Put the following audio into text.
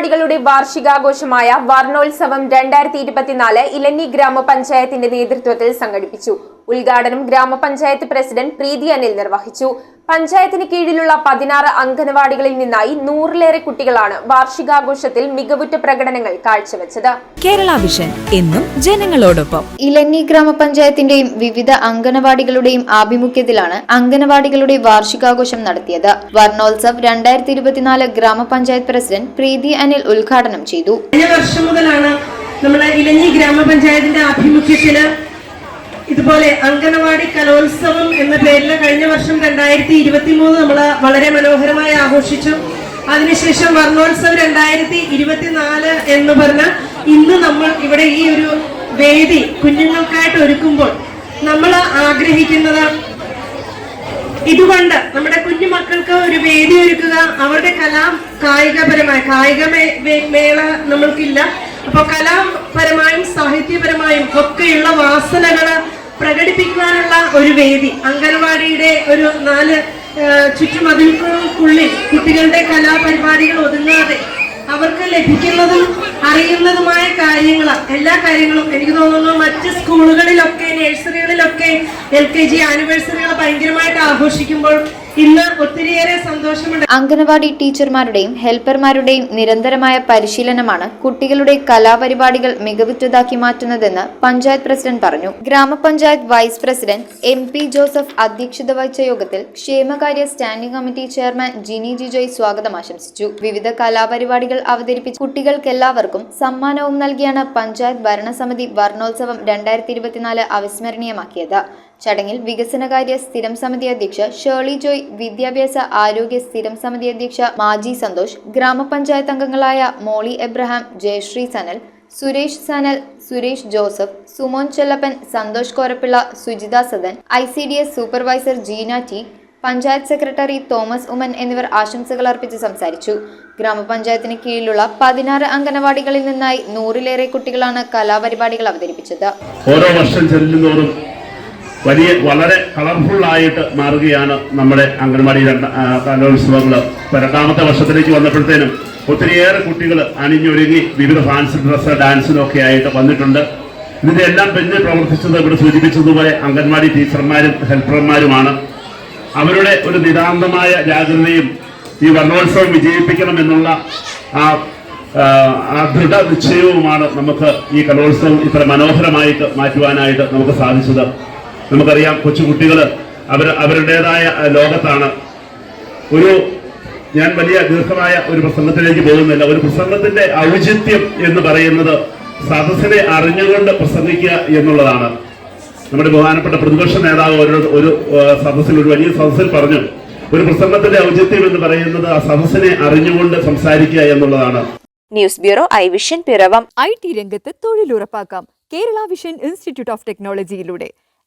അങ്കനവാടികളുടെ വാർഷികാഘോഷമായ വർണോത്സവം രണ്ടായിരത്തി ഇരുപത്തിനാല് ഇലഞ്ഞി ഗ്രാമപഞ്ചായത്തിന്റെ നേതൃത്വത്തിൽ സംഘടിപ്പിച്ചു. ഉദ്ഘാടനം ഗ്രാമപഞ്ചായത്ത് പ്രസിഡന്റ് പ്രീതി അനിൽ നിർവഹിച്ചു. പഞ്ചായത്തിന് കീഴിലുള്ള പതിനാറ് അംഗനവാടികളിൽ നിന്നായി നൂറിലേറെ കുട്ടികളാണ് വാർഷികാഘോഷത്തിൽ മികവുറ്റ പ്രകടനങ്ങൾ കാഴ്ചവെച്ചത്. കേരള വിഷൻ എന്നും ജനങ്ങളോടൊപ്പം. ഇലന്നി ഗ്രാമപഞ്ചായത്തിന്റെയും വിവിധ അംഗനവാടികളുടെയും ആഭിമുഖ്യത്തിലാണ് അംഗനവാടികളുടെ വാർഷികാഘോഷം നടത്തിയത്. വർണോത്സവ് രണ്ടായിരത്തി ഇരുപത്തിനാല് ഗ്രാമപഞ്ചായത്ത് പ്രസിഡന്റ് പ്രീതി അനിൽ ഉദ്ഘാടനം ചെയ്തു. കഴിഞ്ഞ വർഷം മുതലാണ് നമ്മുടെ ഇലഞ്ഞി ഗ്രാമപഞ്ചായത്തിന്റെ ആഭിമുഖ്യത്തിൽ ഇതുപോലെ അങ്കണവാടി കലോത്സവം എന്ന പേരിൽ കഴിഞ്ഞ വർഷം രണ്ടായിരത്തി ഇരുപത്തി മൂന്ന് നമ്മൾ വളരെ മനോഹരമായി ആഘോഷിച്ചു. അതിനുശേഷം വർണോത്സവം രണ്ടായിരത്തി ഇരുപത്തിനാല് എന്ന് പറഞ്ഞ ഇന്ന് നമ്മൾ ഇവിടെ ഈ ഒരു വേദി കുഞ്ഞുങ്ങൾക്കായിട്ട് ഒരുക്കുമ്പോൾ നമ്മൾ ആഗ്രഹിക്കുന്നത് ഇതുകൊണ്ട് നമ്മുടെ കുഞ്ഞു മക്കൾക്ക് ഒരു വേദി ഒരുക്കുക. അവരുടെ കലാ കായികപരമായ കായിക മേള നമ്മൾക്കില്ല. അപ്പൊ കലാപരമായും സാഹിത്യപരമായും ഒക്കെയുള്ള വാസനകൾ പ്രകടിപ്പിക്കുവാനുള്ള ഒരു വേദി. അംഗൻവാടിയുടെ ഒരു നാല് ചുറ്റുമതിൽക്കുള്ളിൽ കുട്ടികളുടെ കലാപരിപാടികൾ ഒതുങ്ങാതെ അവർക്ക് ലഭിക്കുന്നതും അറിയുന്നതുമായ കാര്യങ്ങൾ എല്ലാ കാര്യങ്ങളും. എനിക്ക് തോന്നുന്നു മറ്റ് സ്കൂളുകളിലൊക്കെ നഴ്സറികളിലൊക്കെ എൽ കെ ജി ആനിവേഴ്സറികൾ ഭയങ്കരമായിട്ട് ആഘോഷിക്കുമ്പോൾ ഇന്ന് ഒത്തിരിയേറെ സന്തോഷമുണ്ട്. അംഗനവാടി ടീച്ചർമാരുടെയും ഹെൽപ്പർമാരുടെയും നിരന്തരമായ പരിശീലനമാണ് കുട്ടികളുടെ കലാപരിപാടികൾ മികവുറ്റതാക്കി മാറ്റുന്നതെന്ന് പഞ്ചായത്ത് പ്രസിഡന്റ് പറഞ്ഞു. ഗ്രാമപഞ്ചായത്ത് vice president M P Joseph അധ്യക്ഷത വഹിച്ച യോഗത്തിൽ ക്ഷേമകാര്യ standing committee chairman Jini Jijoy സ്വാഗതം ആശംസിച്ചു. വിവിധ കലാപരിപാടികൾ അവതരിപ്പിച്ച് കുട്ടികൾക്കെല്ലാവർക്കും സമ്മാനവും നൽകിയാണ് പഞ്ചായത്ത് ഭരണസമിതി വർണോത്സവം രണ്ടായിരത്തി ഇരുപത്തിനാല് അവിസ്മരണീയമാക്കിയത്. ചടങ്ങിൽ വികസനകാര്യ സ്ഥിരം സമിതി അധ്യക്ഷ ഷേർലി ജോയ് വിദ്യാഭ്യാസ ആരോഗ്യ സ്ഥിരം സമിതി അധ്യക്ഷ മാജി സന്തോഷ് ഗ്രാമപഞ്ചായത്ത് അംഗങ്ങളായ Molly Abraham Jayasree Sanal Suresh Sanal Suresh Joseph Sumon Chellappan Santhosh Korappilla Sujitha Sadan I C D S supervisor Jeena T panchayat secretary Thomas Oommen എന്നിവർ ആശംസകൾ അർപ്പിച്ച് സംസാരിച്ചു. ഗ്രാമപഞ്ചായത്തിന് കീഴിലുള്ള പതിനാറ് അംഗനവാടികളിൽ നിന്നായി നൂറിലേറെ കുട്ടികളാണ് കലാപരിപാടികൾ അവതരിപ്പിച്ചത്. ഓരോ വർഷം ചെല്ലുന്നതോറും വലിയ വളരെ കളർഫുൾ ആയിട്ട് മാറുകയാണ് നമ്മുടെ അംഗൻവാടി കലോത്സവങ്ങൾ രണ്ടാമത്തെ വർഷത്തിലേക്ക് വന്നപ്പോഴത്തേനും ഒത്തിരിയേറെ കുട്ടികൾ അണിഞ്ഞൊരുങ്ങി വിവിധ ഫാൻസ് ഡ്രസ്സ് ഡാൻസിനൊക്കെ ആയിട്ട് വന്നിട്ടുണ്ട്. ഇതിന്റെ എല്ലാം പിന്നിൽ പ്രവർത്തിച്ചത് ഇവിടെ സൂചിപ്പിച്ചതുപോലെ അംഗൻവാടി ടീച്ചർമാരും ഹെൽപ്പർമാരുമാണ്. അവരുടെ ഒരു നിതാന്തമായ ജാഗ്രതയും ഈ വർണോത്സവം വിജയിപ്പിക്കണം എന്നുള്ള ആ ദൃഢ നിശ്ചയവുമാണ് നമുക്ക് ഈ കലോത്സവം ഇത്ര മനോഹരമായിട്ട് മാറ്റുവാനായിട്ട് നമുക്ക് സാധിച്ചത്. നമുക്കറിയാം കൊച്ചുകുട്ടികൾ അവർ അവരുടേതായ ലോകത്താണ്. ഒരു ഞാൻ വലിയ ദീർഘമായ ഒരു പ്രസംഗത്തിലേക്ക് പോകുന്നില്ല. ഒരു പ്രസംഗത്തിന്റെ ഔചിത്യം എന്ന് പറയുന്നത് സദസ്സിനെ അറിഞ്ഞുകൊണ്ട് പ്രസംഗിക്കുക എന്നുള്ളതാണ്. നമ്മുടെ ബഹുമാനപ്പെട്ട പ്രതിപക്ഷ നേതാവ് ഒരു ഒരു സദസ്സിൽ ഒരു വലിയ സദസ്സിൽ പറഞ്ഞു ഒരു പ്രസംഗത്തിന്റെ ഔചിത്യം എന്ന് പറയുന്നത് ആ സദസ്സിനെ അറിഞ്ഞുകൊണ്ട് സംസാരിക്കുക എന്നുള്ളതാണ്. News bureau I vision Piravom. I T രംഗത്ത് തൊഴിലുറപ്പാക്കാം. Kerala vision institute of ടെക്നോളജിയിലൂടെ